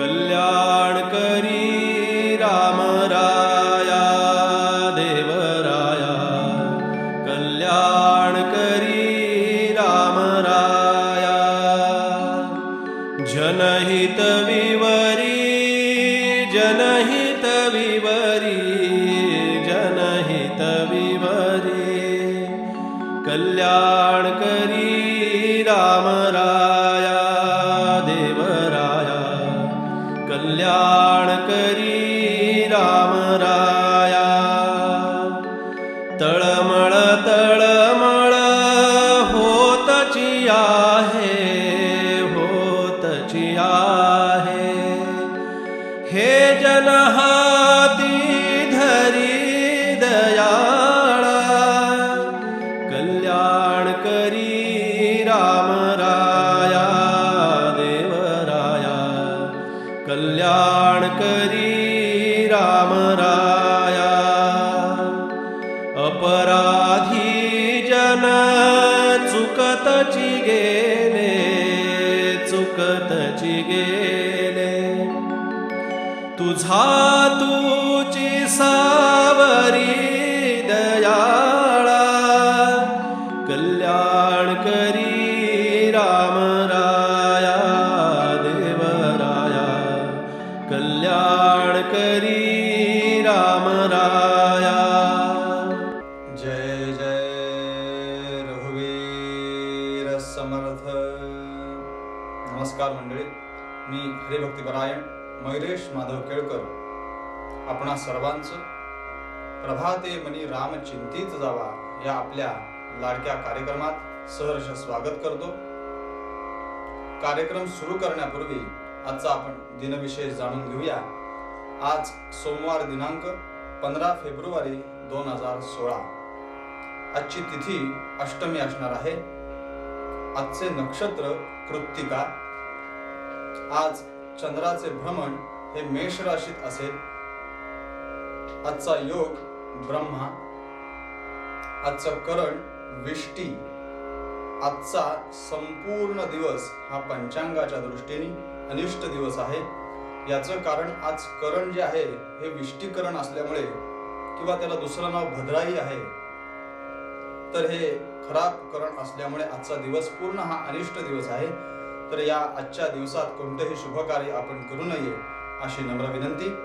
कल्याण करी मयुरेश माधव केळकर. आपणा सर्वांचं प्रभाते मनी राम चिंतित जावा या आपल्या लाडक्या कार्यक्रमात सहर्ष स्वागत करतो. कार्यक्रम सुरू करण्यापूर्वी आजचा आपण दिनविशेष जाणून घेऊया. आज सोमवार दिनांक पंधरा फेब्रुवारी दोन हजार सोळा. आजची तिथी अष्टमी असणार आहे. आजचे नक्षत्र कृत्तिका. आज चंद्राचे भ्रमण हे मेष राशीत असेल. आजचा योग ब्रह्मा आजचं करण विष्टी आजचा संपूर्ण दिवस हा पंचांगाच्या दृष्टीने अनिष्ट दिवस आहे. याचं कारण आज करण जे आहे हे विष्टीकरण असल्यामुळे किंवा त्याला दुसरं नाव भद्राई आहे. तर हे खराब करण असल्यामुळे आजचा दिवस पूर्ण हा अनिष्ट दिवस आहे. तर या आजच्या दिवसात कोणतेही शुभ कार्य आपण करू नये. अशी नम्र विनंती.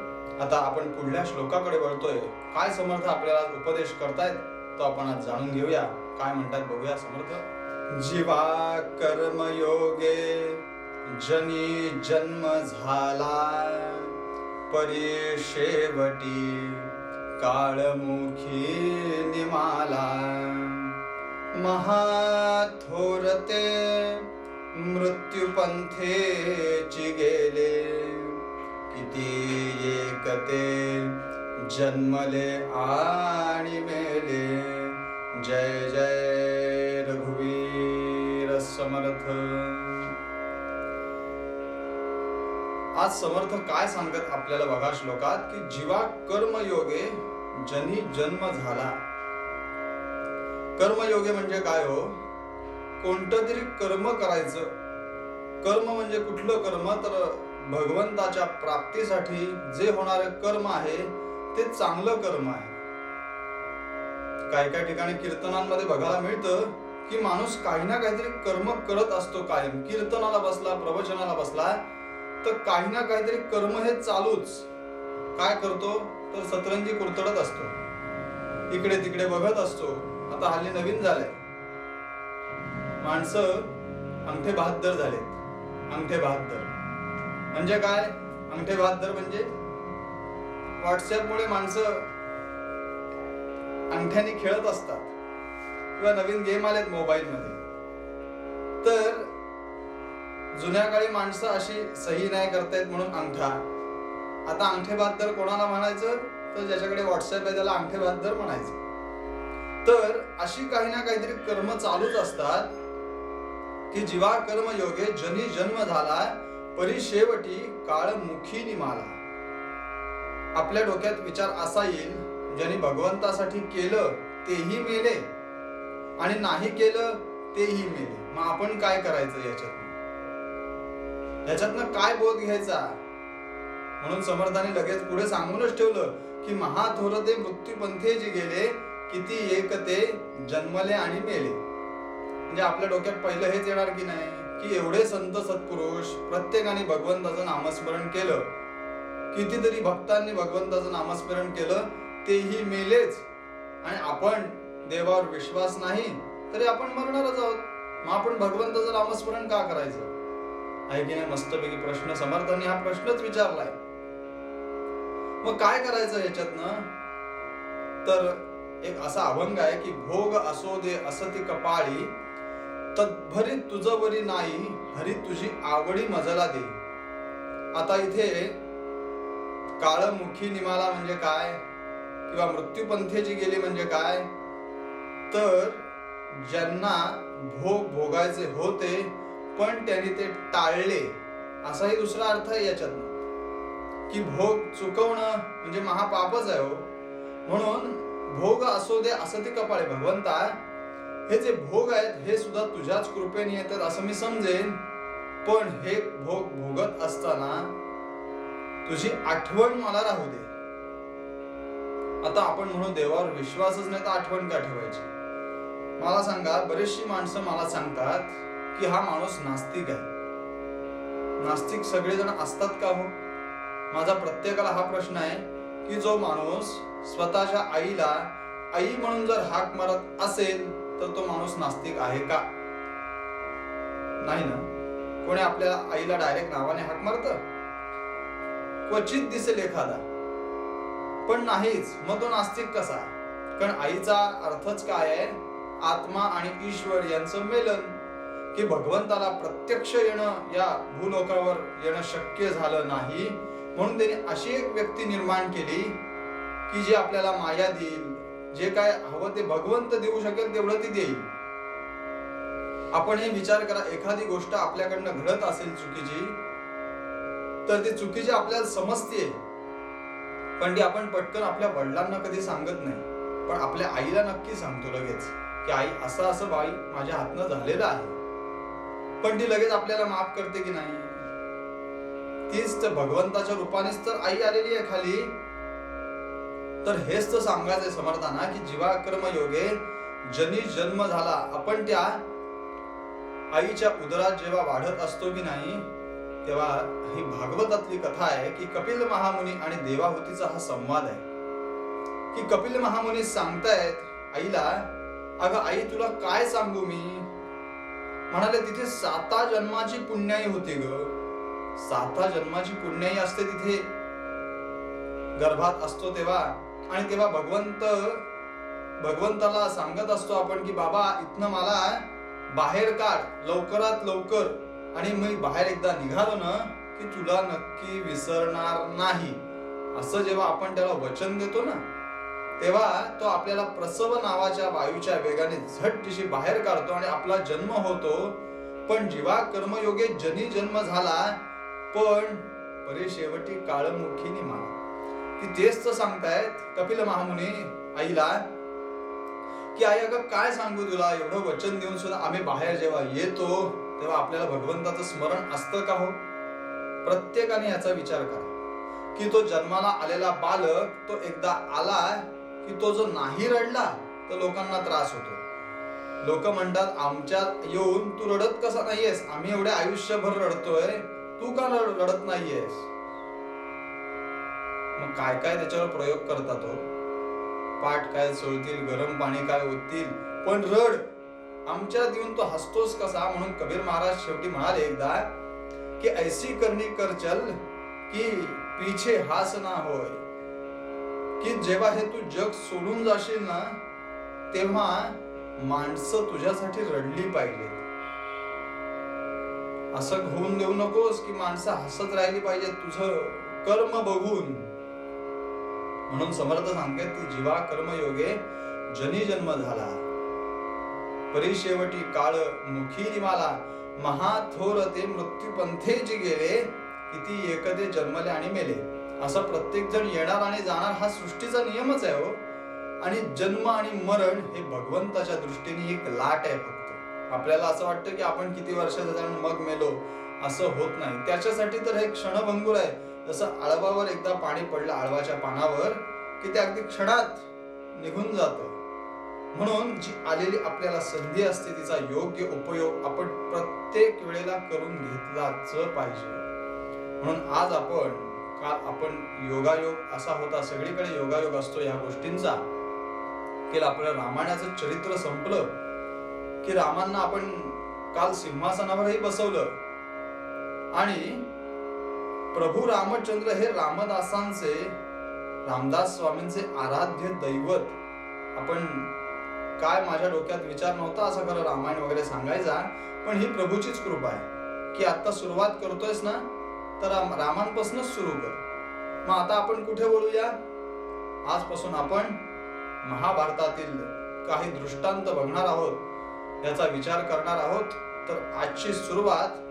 आता आपण पुढल्या श्लोकाकडे वळतोय. काय समर्थ आपल्याला उपदेश करतायत तो आपण आज जाणून घेऊया. काय म्हणतात बघूया समर्थ. जीवा कर्मयोगे जनी जन्म झाला. परी शेवटी काळमुखी निमाला. महाथोरते मृत्युपंथेची गेले. किती एकते जन्मले आणि मेले। जय जय रघुवीर समर्थ। आज समर्थ काय सांगत आपल्याला बघा श्लोकात की जीवा कर्मयोगे जनी जन्म झाला। कर्मयोगे म्हणजे काय हो? कोणतं तरी कर्म करायचं। कर्म म्हणजे कुठलं कर्म? तर भगवंताच्या प्राप्तीसाठी जे होणारे कर्म आहे ते चांगलं कर्म आहे. काही काही ठिकाणी कीर्तनांमध्ये बघायला मिळतं की माणूस काही ना काहीतरी कर्म करत असतो कायम. कीर्तनाला बसला प्रवचनाला बसला तर काही ना काहीतरी कर्म हे चालूच. काय करतो? तर सतरंजी कुरतडत असतो. इकडे तिकडे बघत असतो. आता हल्ली नवीन झालंय. माणसं अंगठे बहात्तर झालेत. अंगठे बहात्तर. म्हणजे काय? अंगठे बहादर म्हणजे व्हॉट्सअपमुळे माणसं अंगठ्याने खेळत असतात. किंवा नवीन गेम आलेत मोबाईल मध्ये. तर जुन्या काळी माणसं अशी सही नाही करतायत म्हणून अंगठा. आता अंगठे बहादर कोणाला म्हणायचं? तर ज्याच्याकडे व्हॉट्सअप आहे त्याला अंगठे दर म्हणायचं. तर अशी काही ना काहीतरी कर्म चालूच असतात की जीवा कर्म योगे जनी जन्म झालाय परिशेवटी काळमुखीनी काळ मुखी निमाला आपल्या डोक्यात विचार असा येईल ज्यांनी भगवंतासाठी केलं तेही मेले आणि नाही केलं तेही मेले. मग आपण काय करायचं याच्यात याच्यातनं काय बोध घ्यायचा? म्हणून समर्थाने लगेच पुढे सांगूनच ठेवलं की महाथोरते मृत्यूपंथे जे गेले किती एक ते जन्मले आणि मेले. म्हणजे आपल्या डोक्यात पहिलं हेच येणार की नाही? की एवढे संत सत्पुरुष प्रत्येकाने भगवंताचं नामस्मरण केलं. कितीतरी भक्तांनी भगवंताचं नामस्मरण केलं तेही मेलेच. आणि आपण देवावर विश्वास नाही तरी आपण मरणारच आहोत. मग आपण भगवंताचं नामस्मरण का करायचं? आहे की नाही मस्तपैकी प्रश्न? समर्थांनी हा प्रश्नच विचारलाय. मग काय करायचं याच्यातनं? तर एक असा अभंग आहे की भोग असो दे असती कपाळी तद्भरी तुझवरी नाही हरी तुझी आवडी मजला दे. आता इथे काळमुखी निमाला म्हणजे काय? किंवा मृत्यूपंथेची गेली म्हणजे काय? तर ज्यांना भोग भोगायचे होते पण त्यांनी ते टाळले. असाही दुसरा अर्थ आहे याच्यातनं. की भोग चुकवणं म्हणजे महापापच आहे हो. म्हणून भोग असो दे असं ते कपाळे भगवंता हे जे भोग आहेत हे सुद्धा तुझ्याच कृपेने येतात असं मी समजेन. पण हे भोग भोगत असताना तुझी आठवण मला राहू दे. आता आपण म्हणू देवावर विश्वासच नाही तर आठवण का ठेवायची? मला सांगा बरीचशी माणसं मला सांगतात की हा माणूस नास्तिक आहे. नास्तिक सगळेजण असतात का हो? माझा प्रत्येकाला हा प्रश्न आहे की जो माणूस स्वतःच्या आईला आई म्हणून जर हाक मारत असेल तर तो माणूस नास्तिक आहे का? नाही ना? कोणी आपल्या आईला डायरेक्ट नावाने हाक मारत? क्वचित दिसेल एखादा. पण नाहीच. मग तो नास्तिक कसा? कारण आईचा अर्थच काय आहे? आत्मा आणि ईश्वर यांचं मेलन. की भगवंताला प्रत्यक्ष येणं या भूलोकावर येणं शक्य झालं नाही. म्हणून त्यांनी अशी एक व्यक्ती निर्माण केली की जी आपल्याला माया देईल. जे काय हवं ते भगवंत देऊ शकेल तेवढं ती देईल. आपण हे विचार करा एखादी गोष्ट आपल्याकडनं घडत असेल चुकीची तर ती चुकीची आपल्याला समजते पण ती आपण पटकन आपल्या वडिलांना कधी सांगत नाही. पण आपल्या आईला नक्की सांगतो लगेच की आई असं असं बाई माझ्या हातनं झालेलं आहे. पण ती लगेच आपल्याला माफ करते की नाही? तीच तर भगवंताच्या रूपानेच तर आई आलेली आहे खाली. तर हेच तर सांगायचंय समर्थांना की जीवाकर्म योगे जनी जन्म झाला आपण त्या आईच्या उदरात जेव्हा वाढत असतो की नाही तेव्हा ही भागवतातली कथा आहे की कपिल महामुनी आणि देवाहुतीचा हा संवाद आहे. की कपिल महामुनी सांगतायत आईला अगं आई तुला काय सांगू मी? म्हणाले तिथे साता जन्माची पुण्याई होती ग. साता जन्माची पुण्याई असते तिथे. गर्भात असतो तेव्हा आणि तेव्हा भगवंत भगवंताला सांगत असतो आपण की बाबा इथनं मला बाहेर काढ लवकरात लवकर. आणि मी बाहेर एकदा निघालो ना की तुला नक्की विसरणार नाही. असं जेव्हा आपण त्याला वचन देतो ना तेव्हा तो आपल्याला प्रसव नावाच्या वायूच्या वेगाने झटदिशी बाहेर काढतो आणि आपला जन्म होतो. पण जीवा कर्मयोगे जनी जन्म झाला पण परे शेवटी काळमुखीने माला की तेच तर सांगतायत कपिल महामुनी आईला की आई अगं काय सांगू तुला? एवढं वचन देऊन सुद्धा आम्ही बाहेर जेव्हा येतो तेव्हा आपल्याला भगवंताचं स्मरण असतं का हो? प्रत्येकाने याचा विचार करा. की तो जन्माला आलेला बालक तो एकदा आला की तो जो नाही रडला तर लोकांना त्रास होतो. लोक म्हणतात आमच्यात येऊन तू रडत कसा नाहीयेस? आम्ही एवढे आयुष्यभर रडतोय. तू का रडत नाहीयेस? मग काय काय त्याच्यावर प्रयोग करतात हो? तो पाठ काय चोळतील गरम पाणी काय ओततील? पण रड आमच्यात येऊन तो हसतोस कसा? म्हणून कबीर महाराज शेवटी म्हणाले एकदा की ऐसी करणी कर चल की पीछे हास ना होय. की जेव्हा हे तू जग सोडून जाशील ना तेव्हा माणसं तुझ्यासाठी रडली पाहिजेत. असं होऊन देऊ नकोस की माणसं हसत राहिली पाहिजेत तुझं कर्म बघून. म्हणून समर्थ सांगते ती जीवा कर्मयोगे जनी जन्म झाला. परिशेवटी काळ मुखी माला महाथोर ते मृत्यूपंथे जे गेले किती एकदे जन्मले आणि मेले. असं प्रत्येक जण येणार आणि जाणार हा सृष्टीचा नियमच आहे हो. आणि जन्म आणि मरण हे भगवंताच्या दृष्टीने एक लाट आहे फक्त. आपल्याला असं वाटतं की आपण किती वर्षाचा जाऊन मग मेलो असं होत नाही. त्याच्यासाठी तर हे क्षणभंगूर आहे. जसं आळवावर एकदा पाणी पडलं आळवाच्या पानावर की ते अगदी क्षणात निघून जातं. म्हणून जी आलेली आपल्याला संधी असते तिचा योग्य उपयोग आपण प्रत्येक वेळेला करून घेतलाच पाहिजे. म्हणून आज आपण काल आपण योगायोग असा होता सगळीकडे योगायोग असतो या गोष्टींचा की आपलं रामायणाचं चरित्र संपलं की रामांना आपण काल सिंहासनावरही बसवलं. आणि प्रभू रामचंद्र हे रामदासांचे रामदास स्वामींचे आराध्य दैवत. आपण काय माझ्या डोक्यात विचार नव्हता असं खरं रामायण वगैरे सांगायचा पण ही प्रभूचीच कृपा आहे. की आता सुरुवात करतोयस ना तर रामांपासूनच सुरू कर. मग आता आपण कुठे बोलूया? आजपासून आपण महाभारतातील काही दृष्टांत बघणार आहोत याचा विचार करणार आहोत. तर आजची सुरुवात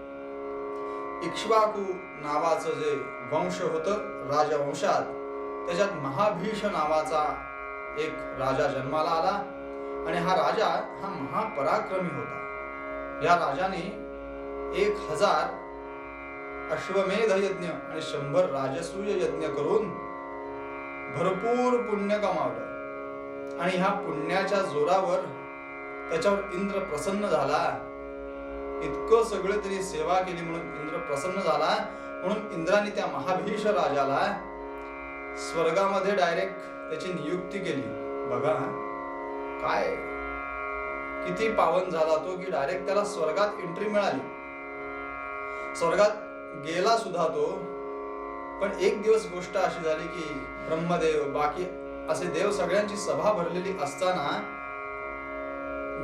इक्ष्वाकू नावाचं जे वंश होतं राजवंशात त्याच्यात महाभीष नावाचा एक राजा जन्माला आला आणि हा राजा हा महापराक्रमी होता. या राजाने एक हजार अश्वमेध यज्ञ आणि शंभर राजसूय यज्ञ करून भरपूर पुण्य कमावलं. आणि ह्या पुण्याच्या जोरावर त्याच्यावर इंद्र प्रसन्न झाला. इतकं सगळं तरी सेवा केली म्हणून इंद्र प्रसन्न झाला. म्हणून इंद्राने त्या महाभीष राजाला स्वर्गामध्ये डायरेक्ट त्याची नियुक्ती केली. बघा काय? किती पावन झाला तो की डायरेक्ट त्याला स्वर्गात एंट्री मिळाली. स्वर्गात गेला सुद्धा तो. पण एक दिवस गोष्ट अशी झाली की ब्रह्मदेव बाकी असे देव सगळ्यांची सभा भरलेली असताना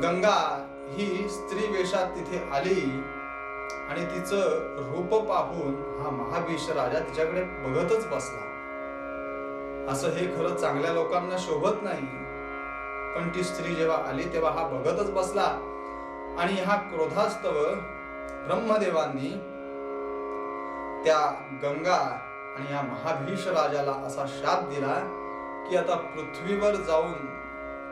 गंगा ही स्त्री वेशात तिथे आली आणि तिचं रूप पाहून हा महाभीष राजा तिच्याकडे बघतच बसला. असं हे खरं चांगल्या लोकांना शोभत नाही. पण ती स्त्री जेव्हा आली तेव्हा हा बघतच बसला आणि हा क्रोधास्तव ब्रह्मदेवांनी त्या गंगा आणि या महाभीष राजाला असा शाप दिला की आता पृथ्वीवर जाऊन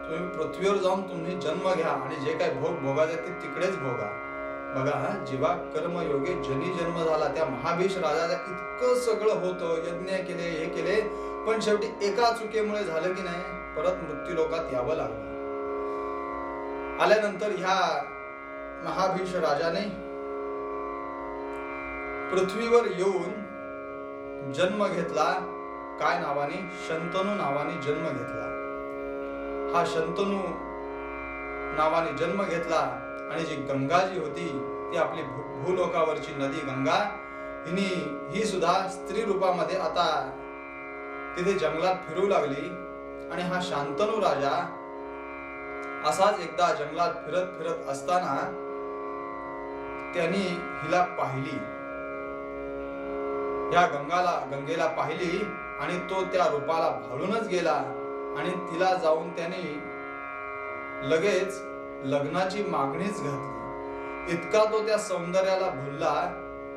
तुम्ही पृथ्वीवर जाऊन तुम्ही जन्म घ्या आणि जे काही भोग भोगायचे ते तिकडेच भोगा. बघा जेव्हा कर्मयोगे जनी जन्म झाला त्या महाभीष राजाला इतकं सगळं होतं यज्ञ केले हे केले पण शेवटी एका चुकीमुळे झालं की नाही? परत मृत्यू लोकात यावं लागलं. आल्यानंतर ह्या महाभीष राजाने पृथ्वीवर येऊन जन्म घेतला. काय नावाने? शंतनू नावाने जन्म घेतला. हा शंतनू नावाने जन्म घेतला आणि जी गंगाजी होती ती आपली भू- भूलोकावरची नदी गंगा हिने ही सुद्धा स्त्री रूपामध्ये आता तिथे जंगलात फिरू लागली. आणि हा शांतनू राजा असाच एकदा जंगलात फिरत फिरत असताना त्यांनी हिला पाहिली. या गंगाला गंगेला पाहिली आणि तो त्या रूपाला भाळूनच गेला. आणि तिला जाऊन त्याने लगेच लग्नाची मागणीच घातली. इतका तो त्या सौंदर्याला भुलला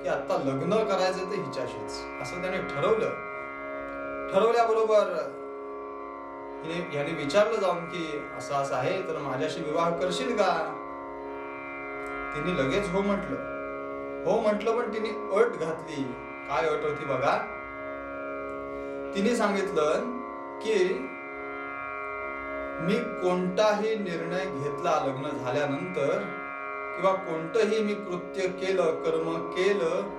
की आता लग्न करायचं ते हिच्याशीच. असं त्याने ठरवलं. ठरवल्याबरोबर हिने याने विचारलं जाऊन की असं असं आहे तर माझ्याशी विवाह करशील का? तिने लगेच हो म्हटलं. हो म्हटलं पण तिने अट घातली. काय अट होती बघा. तिने सांगितलं की मी कोणताही निर्णय घेतला लग्न झाल्यानंतर किंवा कोणतंही मी कृत्य केलं कर्म केलं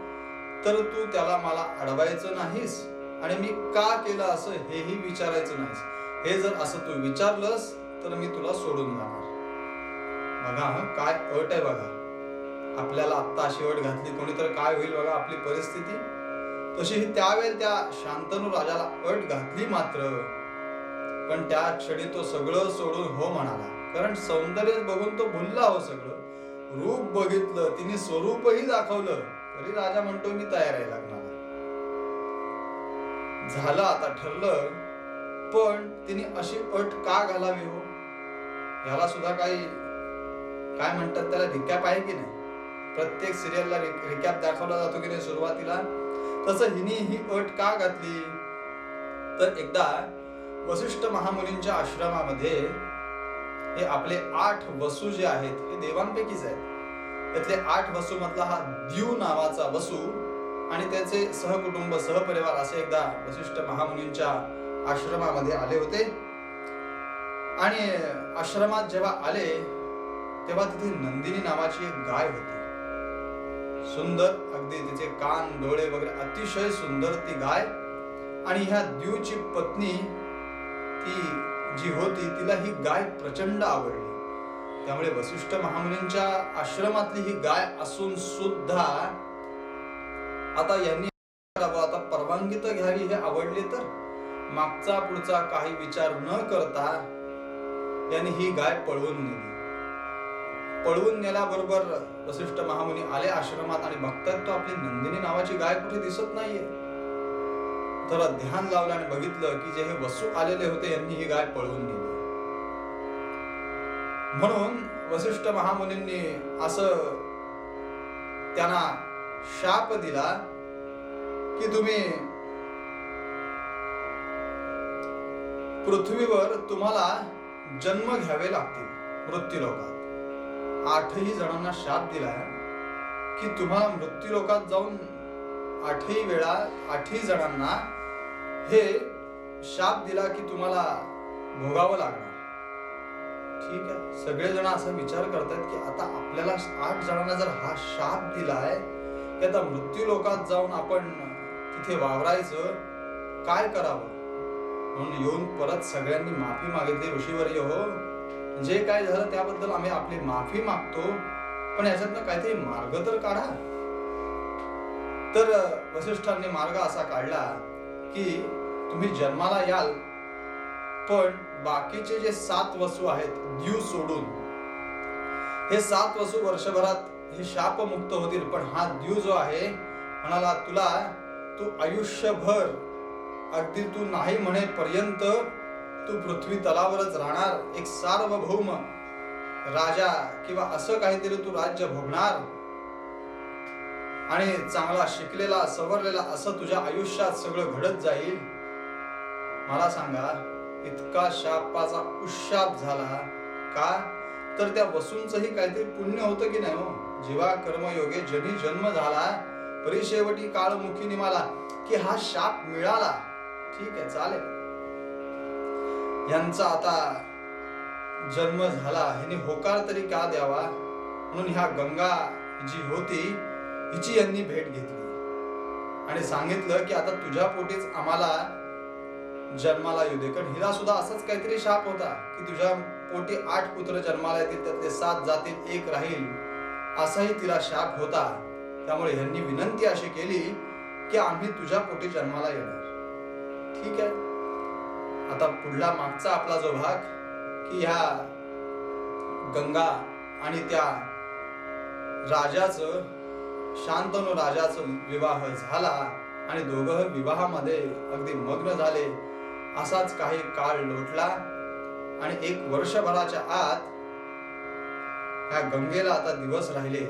तर तू त्याला मला अडवायचं नाहीस. आणि मी का केलं असं हेही विचारायचं नाहीस. हे जर असं तू विचारलंस तर मी तुला सोडून जाणार. बघा काय अट आहे बघा. आपल्याला आत्ता अशी अट घातली कोणी तर काय होईल बघा आपली परिस्थिती. तशी ही त्या शांतनू राजाला अट घातली मात्र पण त्या क्षणी तो सगळं सोडून हो म्हणाला. कारण सौंदर्य बघून तो भुलला हो सगळं. रूप बघितलं तिने स्वरूपही दाखवलं. तरी राजा म्हणतो मी तयार आहे लग्नाला. झालं आता ठरलं पण तिने अशी अट का घालावी हो? याला सुद्धा काही काय म्हणतात त्याला रिकॅप आहे की नाही? प्रत्येक सिरियलला रिकॅप दाखवला जातो की नाही सुरुवातीला? तसं हिने ही अट का घातली? तर एकदा वसिष्ठ महामुनींच्या आश्रमामध्ये हे आपले आठ वसू जे आहेत हे देवांपैकीच आहेत. त्यातले आठ वसू मधला हा द्यू नावाचा वसू आणि त्याचे सहकुटुंब सहपरिवार असे एकदा वसिष्ठ महामुनींच्या आश्रमामध्ये आले होते. आणि आश्रमात जेव्हा आले तेव्हा तिथे नंदिनी नावाची एक गाय होती. सुंदर अगदी तिचे कान डोळे वगैरे अतिशय सुंदर ती गाय. आणि ह्या द्यूची पत्नी ती जी होती तिला ही गाय प्रचंड आवडली. त्यामुळे वसिष्ठ महामुनींच्या आश्रमातली ही गाय असून सुद्धा आता यांनी आता परवानगी तर घ्यावी हे आवडले तर मागचा पुढचा काही विचार न करता यांनी ही गाय पळवून नेली. पळवून नेल्याबरोबर वसिष्ठ महामुनी आले आश्रमात आणि बघतात तो आपली नंदिनी नावाची गाय कुठे दिसत नाहीये. जरा ध्यान लावलं आणि बघितलं की जे हे वसू आलेले होते यांनी ही गाय पळवून नेली. म्हणून वसिष्ठ महामुनींनी असं त्यांना शाप दिला की तुम्ही पृथ्वीवर तुम्हाला जन्म घ्यावे लागतील मृत्यूलोकात. आठही जणांना शाप दिला की तुम्हाला मृत्यूलोकात जाऊन आठही वेळा आठही जणांना हे शाप दिला की तुम्हाला भोगावं लागणार. ठीक आहे? सगळेजण असा विचार करतात की आता आपल्याला आठ जणांना जर हा शाप दिलाय की आता मृत्यू लोकात जाऊन आपण तिथे वावरायचं काय करावं? म्हणून येऊन परत सगळ्यांनी माफी मागितली. ऋषीवर्य हो. जे काय झालं त्याबद्दल आम्ही आपली माफी मागतो. पण याच्यातनं काहीतरी मार्ग तर काढा. तर वसिष्ठांनी मार्ग असा काढला. की तुम्ही जन्माला याल पण बाकीचे जे सात वसू आहेत द्यू सोडून. हे सात वसू वर्षभरात हे शापमुक्त होतील पण हा द्यू जो आहे म्हणाला तुला तू आयुष्यभर अगदी तू नाही म्हणेपर्यंत तू पृथ्वी तलावरच राहणार एक सार्वभौम राजा किंवा असं काहीतरी तू राज्य भोगणार. आणि चांगला शिकलेला सवरलेला असं तुझ्या आयुष्यात सगळं घडत जाईल? मला सांगा इतका शापाचा उशाप झाला का? तर त्या वसूंचही काहीतरी पुण्य होतं की नाही हो? जीवा कर्मयोगे जनी जन्म झाला. परिशेवटी काळमुखी मला की हा शाप मिळाला. ठीक आहे चालेल. यांचा आता जन्म झाला. ह्याने होकार तरी का द्यावा? म्हणून ह्या गंगा जी होती हिची यांनी भेट घेतली. आणि सांगितलं की आता तुझ्या पोटीच आम्हाला जन्माला येऊ दे. कारण हिला सुद्धा असाच काहीतरी शाप होता की तुझ्या पोटी आठ पुत्र जन्माला येतील त्यातले सात जातील एक राहील. असाही तिला शाप होता. त्यामुळे ह्यांनी विनंती अशी केली की आम्ही तुझ्या पोटी जन्माला येणार. ठीक आहे. आता पुढला मागचा आपला जो भाग की ह्या गंगा आणि त्या राजाचं शांतनु राजाचं विवाह झाला आणि दोघं विवाहामध्ये अगदी मग्न झाले. असाच काही काळ लोटला आणि एक वर्षभराच्या आत ह्या गंगेला आता दिवस राहिले.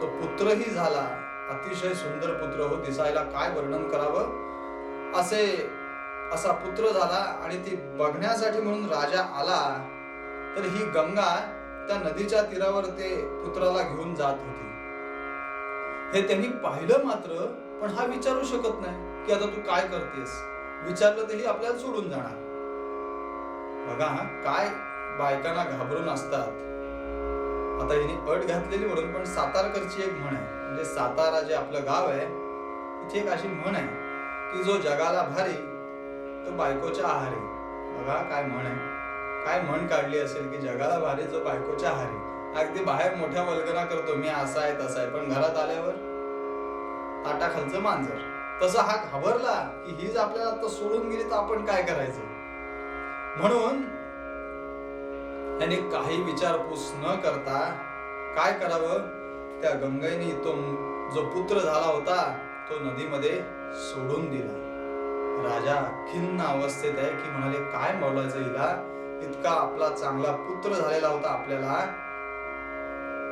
तो पुत्रही झाला. अतिशय सुंदर पुत्र हो दिसायला काय वर्णन करावं? असे असा पुत्र झाला आणि ती बघण्यासाठी म्हणून राजा आला तर ही गंगा त्या नदीच्या तीरावर ते पुत्राला घेऊन जात होती. हे त्यांनी पाहिलं मात्र पण हा विचारू शकत नाही की आता तू काय करतेस. विचारलं तरी आपल्याला सोडून जाणार. बघा काय बायकांना घाबरून असतात. आता हिने अट घातलेली म्हणून पण सातारकरची एक म्हण आहे. म्हणजे सातारा जे आपलं गाव आहे तिथे एक अशी म्हण आहे की जो जगाला भारी तो बायकोच्या आहारी. बघा काय म्हण आहे. काय म्हण काढली असेल की जगाला भारी जो बायकोच्या आहारी. अगदी बाहेर मोठ्या वल्गना करतो मी असा आहे तसा आहे. पण घरात आल्यावर ताटाखालचं मांजर. तसा हा घाबरला की हीच आपल्याला आता सोडून गेली तर आपण काय करायचं? म्हणून त्याने काही विचारपूस न करता काय करावं? त्या गंगेने तो जो पुत्र झाला होता तो नदीमध्ये सोडून दिला. राजा खिन्न अवस्थेत आहे की म्हणाले काय मावलायचं हिला? इतका आपला चांगला पुत्र झालेला होता आपल्याला.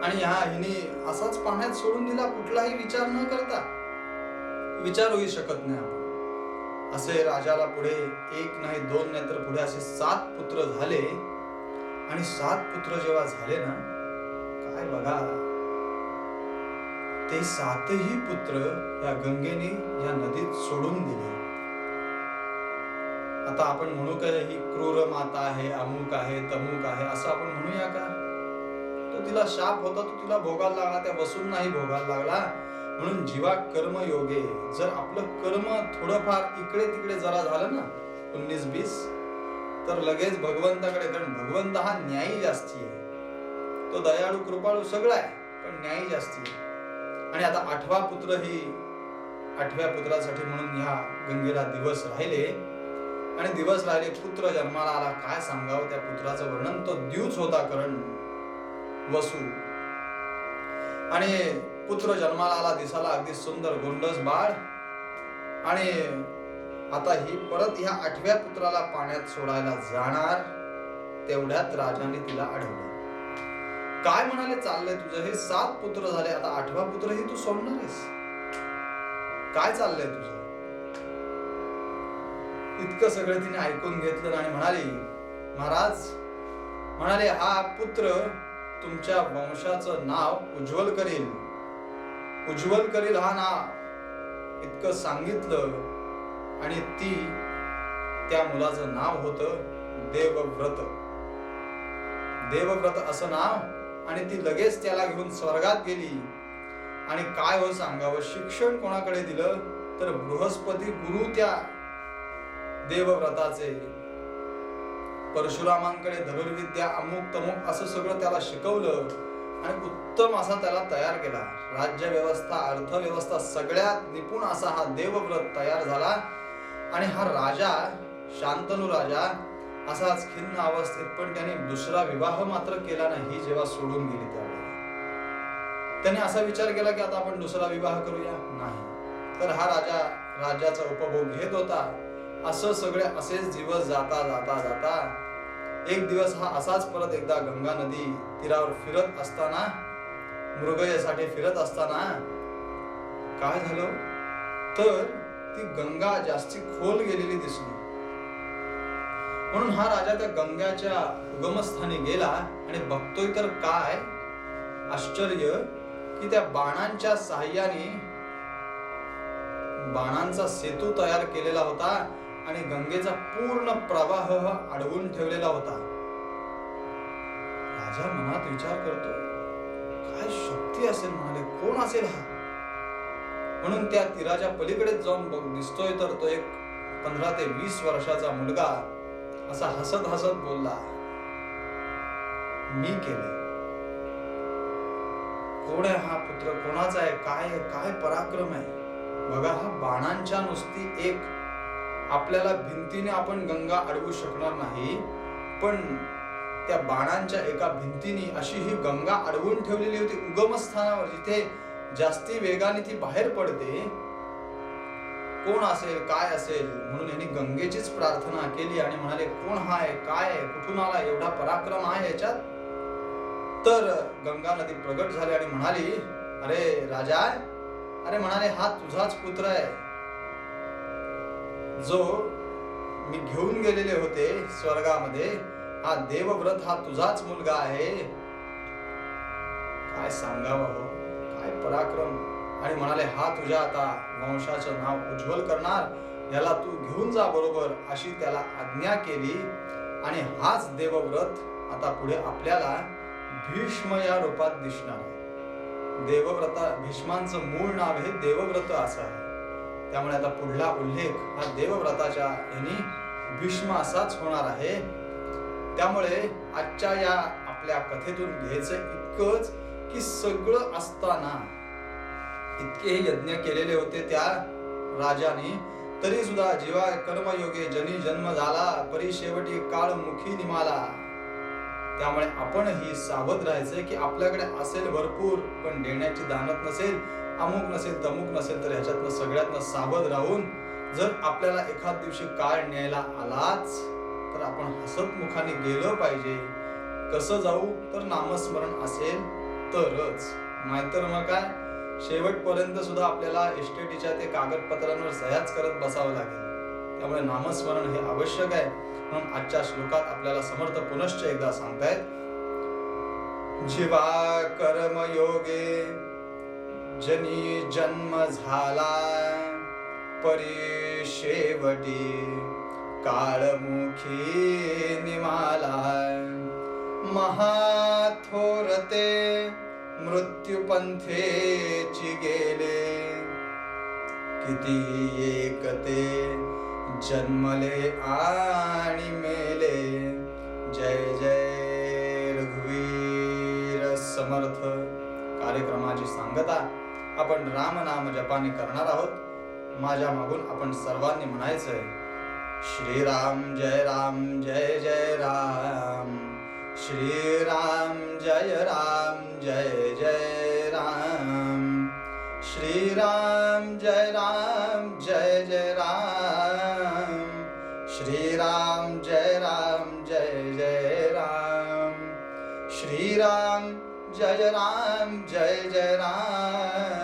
आणि हा हिने असाच पाण्यात सोडून दिला कुठलाही विचार न करता. विचारूही शकत नाही आपण. असे राजाला पुढे एक नाही दोन नाही तर पुढे असे सात पुत्र झाले. आणि सात पुत्र जेव्हा झाले ना काय बघा. ते सातही पुत्र या गंगेने या नदीत सोडून दिले. आता आपण म्हणू काय ही क्रूर माता आहे अमुक आहे तमुक आहे असं आपण म्हणूया का? तो तिला शाप होता तो तिला भोगायला लागला त्या वसून नाही भोगायला लागला. म्हणून जीवा कर्म योगे जर आपलं कर्म थोडंफार इकडे तिकडे जरा झालं ना उन्नीस बीस तर लगेच भगवंताकडे कारण भगवंत हा न्यायी जास्ती आहे. तो दयाळू कृपाळू सगळा आहे पण न्यायी जास्ती आहे. आणि आता आठवा पुत्र ही आठव्या पुत्रासाठी म्हणून ह्या गंगेला दिवस राहिले. आणि दिवस राहिले पुत्र जन्माला आला. काय सांगावं त्या पुत्राचं वर्णन? तो द्यूच होता करण. वसू. आणि पुत्र जन्माला आला दिसाला अगदी सुंदर गोंडस बाळ. आणि आता ही परत ह्या आठव्या पुत्राला पाण्यात सोडायला जाणार तेवढ्यात राजाने तिला अडवलं. काय म्हणाले चाललंय तुझं? हे सात पुत्र झाले आता आठवा पुत्र ही तू सोडणार आहेस. काय चाललंय तुझं? इतकं सगळं तिने ऐकून घेतलं आणि म्हणाली महाराज म्हणाले हा पुत्र तुमच्या वंशाचं नाव उज्ज्वल करील. उज्ज्वल करील हा नाव इतकं सांगितलं आणि ती त्या मुलाचं नाव होतं देवव्रत. देवव्रत असं नाव आणि ती लगेच त्याला घेऊन स्वर्गात गेली. आणि काय हो सांगावं? शिक्षण कोणाकडे दिलं? तर बृहस्पती गुरु त्या देवव्रताचे परशुरामांकडे धनुर्विद्या अमुक तमुक असं सगळं त्याला शिकवलं आणि उत्तम असा त्याला तयार केला. राज्य व्यवस्था अर्थव्यवस्था सगळ्यात निपुण असा हा देवव्रत तयार झाला आणि हा राजा शांतनु राजा असाच खिन्न अवस्थेत पण त्याने दुसरा विवाह मात्र केला नाही जेव्हा सोडून गेली त्यावेळेला त्याने असा विचार केला की आता आपण दुसरा विवाह करूया? नाही. तर हा राजा राजाचा उपभोग घेत होता. असं सगळे असेच दिवस जाता जाता जाता एक दिवस हा असाच परत एकदा गंगा नदी तीरावर फिरत असताना मृगयासाठी फिरत असताना काय झालं? तर ती गंगा जास्ती खोल गेलेली दिसली. म्हणून हा राजा त्या गंगाच्या उगमस्थानी गेला आणि बघतोय तर काय? आश्चर्य की त्या बाणांच्या साह्याने बाणांचा सेतू तयार केलेला होता आणि गंगेचा पूर्ण प्रवाह अडवून ठेवलेला होता. राजा मनात विचार करतो काय शक्ती असेल म्हणाले? कोण असेल हा? म्हणून त्या तीराच्या पलीकडेच जाऊन बघ दिसतोय तर तो एक पंधरा ते वीस वर्षाचा मुलगा असा हसत हसत बोलला मी केले कोण आहे हा पुत्र? कोणाचा आहे? काय आहे? काय पराक्रम आहे? बघा हा बाणांच्या नुसती एक आपल्याला भिंतीने आपण गंगा अडवू शकणार नाही पण त्या बाणांच्या एका भिंतीने अशी ही गंगा अडवून ठेवलेली होती उगमस्थानावर जिथे जास्ती वेगाने ती बाहेर पडते. कोण असेल काय असेल म्हणून यांनी गंगेचीच प्रार्थना केली आणि म्हणाले कोण हा आहे काय आहे कुठून आला एवढा पराक्रम आहे याच्यात तर गंगा नदी प्रगट झाली आणि म्हणाली अरे राजा अरे म्हणाले हा तुझाच पुत्र आहे. जो मी घेऊन गेलेले होते स्वर्गामध्ये हा देवव्रत हा तुझाच मुलगा आहे. काय सांगावं हो? काय पराक्रम. आणि म्हणाले हा तुझ्या आता वंशाचं नाव उज्ज्वल करणार. याला तू घेऊन जा बरोबर अशी त्याला आज्ञा केली. आणि हाच देवव्रत आता पुढे आपल्याला भीष्म या रूपात दिसणार आहे. देवव्रता भीष्मांचं मूळ नाव हे देवव्रत असं आहे. त्यामुळे आता पुढला उल्लेख हा देवव्रताच्या यांनी भीष्म असाच होणार आहे. त्यामुळे आजच्या या आपल्या कथेतून घ्यायचं इतकंच की सगळं असताना इतके हे यज्ञ केलेले होते त्या राजाने तरी सुद्धा जीवा कर्मयोगे जनी जन्म झाला परी शेवटी काळ मुखी निमाला. त्यामुळे आपण ही सावध राहायचंय की आपल्याकडे असेल भरपूर पण देण्याची दानत नसेल अमुक नसेल तमुक नसेल तर ह्याच्यातनं सगळ्यातनं सावध राहून जर आपल्याला एखाद दिवशी काळ न्यायला आलाच तर आपण हसतमुखाने गेलं पाहिजे. कसं जाऊ तर नामस्मरण असेल तरच. नाहीतर मग काय? शेवटपर्यंत सुद्धा आपल्याला एस्टेटीच्या ते कागदपत्रांवर सह्याच करत बसावं लागेल. त्यामुळे नामस्मरण हे आवश्यक आहे. म्हणून आजच्या श्लोकात आपल्याला समर्थ पुनश्च एकदा सांगतायत. जीवा कर्मयोगे जनी जन्म झाला. परी शेवटी काळमुखी निमाला. महाथोरते मृत्युपंथेची गेले. किती एकते जन्मले आणि मेले. जय जय रघुवीर समर्थ. कार्यक्रमाची सांगता. आपण राम नाम जपाने करणार आहोत. माझ्या मागून आपण सर्वांनी म्हणायचंय श्रीराम जय राम जय जय राम. श्रीराम जय राम जय जय राम. श्रीराम जय राम जय जय राम. श्रीराम जय राम जय जय राम. श्रीराम जय राम जय जय राम.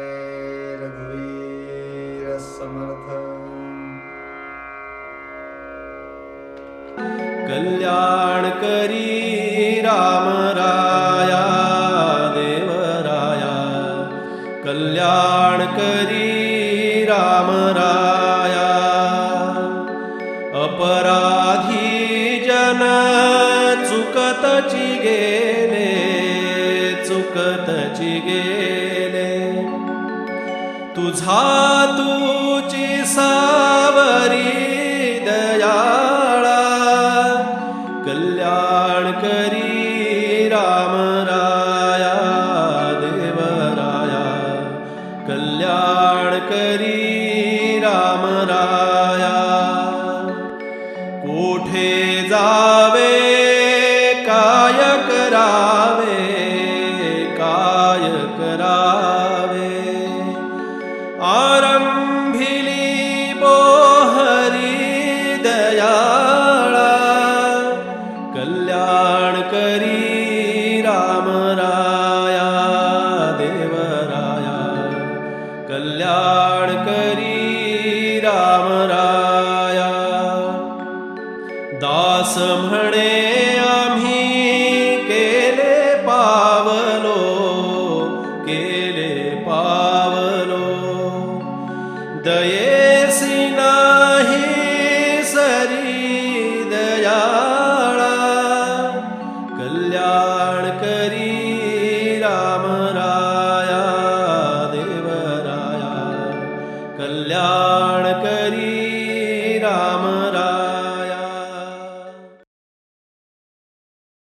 कल्याण करी राम राया देवराया. कल्याण करी राम राया. अपराधी जन चुकतची गेले चुकतची गेले. तुझा तू Ara